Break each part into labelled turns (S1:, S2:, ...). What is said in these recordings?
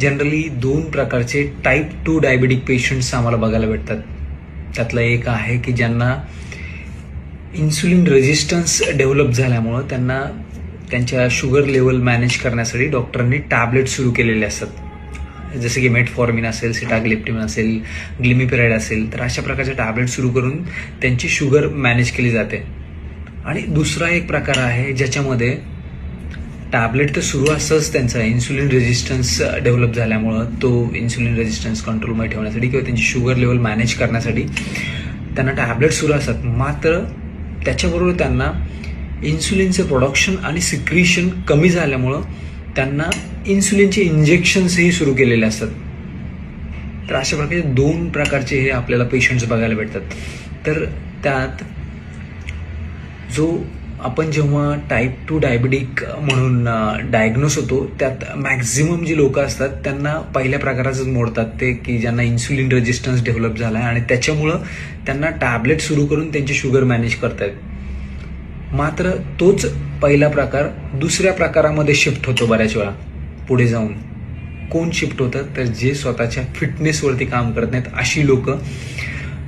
S1: Generally दोन प्रकारचे type two diabetic patients आम्हाला बघायला भेटतात. त्यातलं एक आहे की ज्यांना इन्सुलिन रेजिस्टन्स डेव्हलप झाल्यामुळं त्यांना त्यांच्या शुगर लेवल मॅनेज करण्यासाठी डॉक्टरांनी टॅबलेट सुरू केलेले असतात. जसे की मेटफॉर्मिन असेल सिटाग्लिप्टिन असेल ग्लिमिपेराइड असेल तर अशा प्रकारचे टॅबलेट सुरू करून त्यांची शुगर मॅनेज केली जाते. आणि दुसरा एक प्रकार आहे ज्याच्यामध्ये टॅबलेट तर सुरू असतंच त्यांचा. इन्सुलिन रेजिस्टन्स डेव्हलप झाल्यामुळं तो इन्सुलिन रेजिस्टन्स कंट्रोलमध्ये ठेवण्यासाठी किंवा त्यांची शुगर लेवल मॅनेज करण्यासाठी त्यांना टॅबलेट सुरू असतात. मात्र त्याच्याबरोबर त्यांना इन्सुलिनचं प्रोडक्शन आणि सिक्रिशन कमी झाल्यामुळं त्यांना इन्सुलिनचे इंजेक्शन्सही सुरू केलेले असतात. तर अशा प्रकारे दोन प्रकारचे हे आपल्याला पेशंट्स बघायला भेटतात. तर त्यात जो आपण जेव्हा टाईप टू डायबिटिक म्हणून डायग्नोस होतो त्यात मॅक्झिमम जी लोक असतात त्यांना पहिल्या प्रकाराचंच मोडतात ते की ज्यांना इन्सुलिन रेजिस्टन्स डेव्हलप झाला आहे आणि त्याच्यामुळं त्यांना टॅबलेट सुरू करून त्यांची शुगर मॅनेज करतायत. मात्र तोच पहिला प्रकार दुसऱ्या प्रकारामध्ये शिफ्ट होतो बऱ्याच वेळा पुढे जाऊन. कोण शिफ्ट होतं? तर जे स्वतःच्या फिटनेसवरती काम करत नाहीत अशी लोक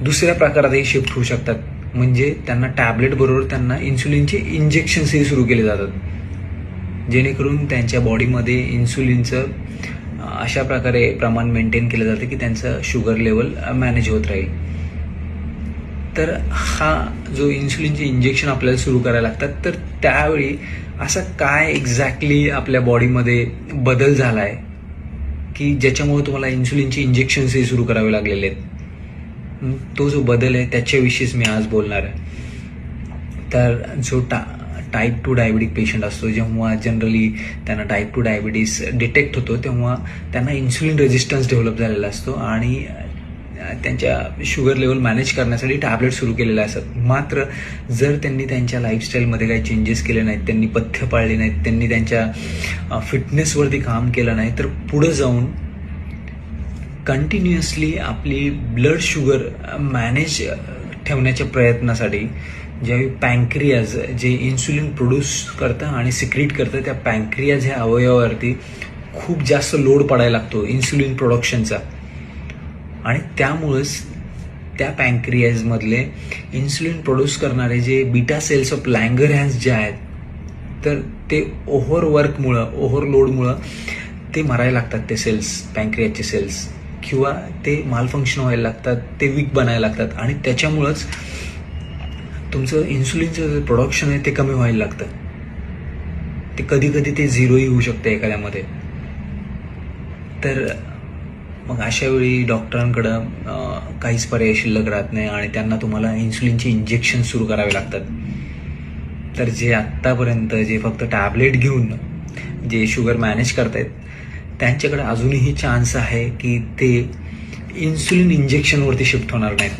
S1: दुसऱ्या प्रकारातही शिफ्ट होऊ शकतात. म्हणजे त्यांना टॅबलेट बरोबर त्यांना इन्सुलिनचे इंजेक्शन्सही सुरू केले जातात. जेणेकरून त्यांच्या बॉडीमध्ये इन्सुलिनचं अशा प्रकारे प्रमाण मेंटेन केलं जातं की त्यांचं शुगर लेवल मॅनेज होत राहील. तर हा जो इन्सुलिनचे इंजेक्शन आपल्याला सुरू करायला लागतात तर त्यावेळी असा काय एक्झॅक्टली आपल्या बॉडीमध्ये बदल झाला आहे की ज्याच्यामुळे तुम्हाला इन्सुलिनचे इंजेक्शन्सही सुरू करावे लागलेले आहेत? तो जो बदल आहे त्याच्याविषयीच मी आज बोलणार आहे. तर जो टा टाईप टू डायबिटिक पेशंट असतो जेव्हा जनरली त्यांना टाईप टू डायबिटीस डिटेक्ट होतो तेव्हा त्यांना इन्सुलिन रेजिस्टन्स डेव्हलप झालेला असतो आणि त्यांच्या शुगर लेवल मॅनेज करण्यासाठी टॅबलेट सुरू केलेले असतात. मात्र जर त्यांनी त्यांच्या लाईफस्टाईलमध्ये काही चेंजेस केले नाहीत त्यांनी पथ्य पाळले नाहीत त्यांनी त्यांच्या फिटनेसवरती काम केलं नाही तर पुढं जाऊन कंटिन्युअसली आपली ब्लड शुगर मॅनेज ठेवण्याच्या प्रयत्नासाठी ज्यावेळी पँक्रियाज जे इन्सुलिन प्रोड्यूस करतं आणि सिक्रीट करतं त्या पँक्रियाज ह्या अवयवावरती खूप जास्त लोड पडायला लागतो इन्सुलिन प्रोडक्शनचा आणि त्यामुळंच त्या पँक्रियाजमधले इन्सुलिन प्रोड्यूस करणारे जे बीटा सेल्स ऑफ लँगरहॅन्स जे आहेत तर ते ओव्हरवर्कमुळं ओव्हरलोडमुळं ते मरायला लागतात ते सेल्स पँक्रियाचे सेल्स किंवा ते मालफंक्शन व्हायला लागतात ते वीक बनायला लागतात आणि त्याच्यामुळंच तुमचं इन्सुलिनचं जे प्रोडक्शन आहे ते कमी व्हायला लागतं. ते कधी कधी ते झिरोही होऊ शकतं एखाद्यामध्ये. तर मग अशा वेळी डॉक्टरांकडं काहीच पर्याय शिल्लक राहत नाही आणि त्यांना तुम्हाला इन्सुलिनचे इंजेक्शन सुरू करावे लागतात. तर जे आत्तापर्यंत जे फक्त टॅबलेट घेऊन जे शुगर मॅनेज करतायत त्यांच्याकडे अजूनही चान्स आहे की ते इन्सुलिन इंजेक्शनवरती शिफ्ट होणार नाहीत.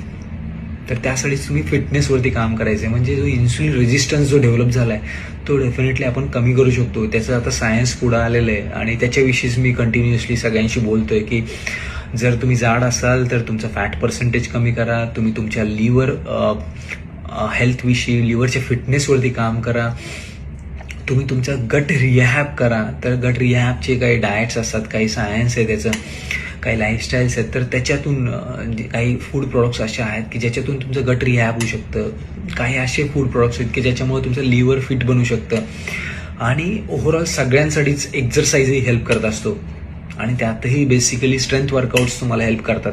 S1: तर त्यासाठी तुम्ही फिटनेसवरती काम करायचं आहे म्हणजे जो इन्सुलिन रेजिस्टन्स जो डेव्हलप झाला आहे तो डेफिनेटली आपण कमी करू शकतो त्याचं आता सायन्स पुढं आलेलं आहे आणि त्याच्याविषयीच मी कंटिन्युअसली सगळ्यांशी बोलतोय की जर तुम्ही जाड असाल तर तुमचं फॅट पर्सेंटेज कमी करा. तुम्ही तुमच्या लिव्हर हेल्थविषयी लिव्हरच्या फिटनेसवरती काम करा. तुम्ही तुमचा गट रिहॅब करा. तर गट रिहॅबचे काही डाएट्स असतात काही सायन्स आहे त्याचं काही लाईफस्टाईल्स आहेत. तर त्याच्यातून जे म्हणजे काही फूड प्रोडक्ट्स असे आहेत की ज्याच्यातून तुमचं गट रिहॅब होऊ शकतं. काही असे फूड प्रोडक्ट्स आहेत की ज्याच्यामुळे तुमचं लिव्हर फिट बनू शकतं. आणि ओव्हरऑल सगळ्यांसाठीच एक्झरसाईजही हेल्प करत असतो. आणि त्यातही बेसिकली स्ट्रेंथ वर्कआउट्स तुम्हाला हेल्प करतात.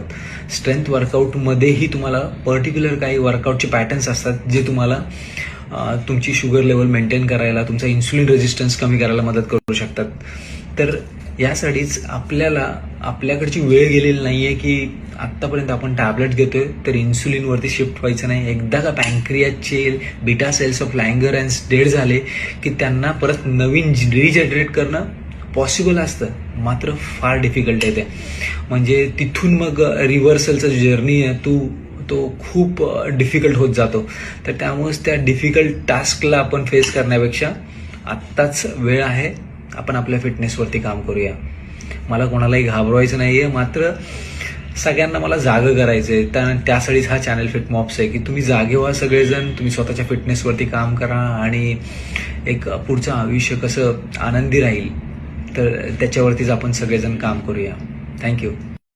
S1: स्ट्रेंथ वर्कआउटमध्येही तुम्हाला पर्टिक्युलर काही वर्कआउटचे पॅटर्न्स असतात जे तुम्हाला तुमची शुगर लेवल मेंटेन करायला तुमचा इन्सुलिन रेजिस्टन्स कमी करायला मदत करू शकतात. तर यासाठीच आपल्याला आपल्याकडची वेळ गेलेली नाही आहे की आत्तापर्यंत आपण टॅबलेट घेतोय तर इन्सुलिनवरती शिफ्ट व्हायचं नाही. एकदा का पँक्रियाचे beta cells of langer and dead झाले की त्यांना परत नवीन रिजनरेट करणं पॉसिबल असतं. मात्र फार डिफिकल्ट आहे ते. म्हणजे तिथून मग रिव्हर्सलचा जर्नी आहे. तू तो खूप डिफिकल्ट होत जातो. तर त्यामुळेच त्या डिफिकल्ट टास्कला आपण फेस करण्यापेक्षा आत्ताच वेळ आहे आपण आपल्या फिटनेसवरती काम करूया. मला कोणालाही घाबरवायचं नाही आहे मात्र सगळ्यांना मला जागं करायचं आहे त्या त्यासाठीच हा चॅनल फिट मॉप्स आहे की तुम्ही जागे व्हा सगळेजण तुम्ही स्वतःच्या फिटनेसवरती काम करा आणि एक पुढचं आयुष्य कसं आनंदी राहील तर त्याच्यावरतीच आपण सगळेजण काम करूया. थँक्यू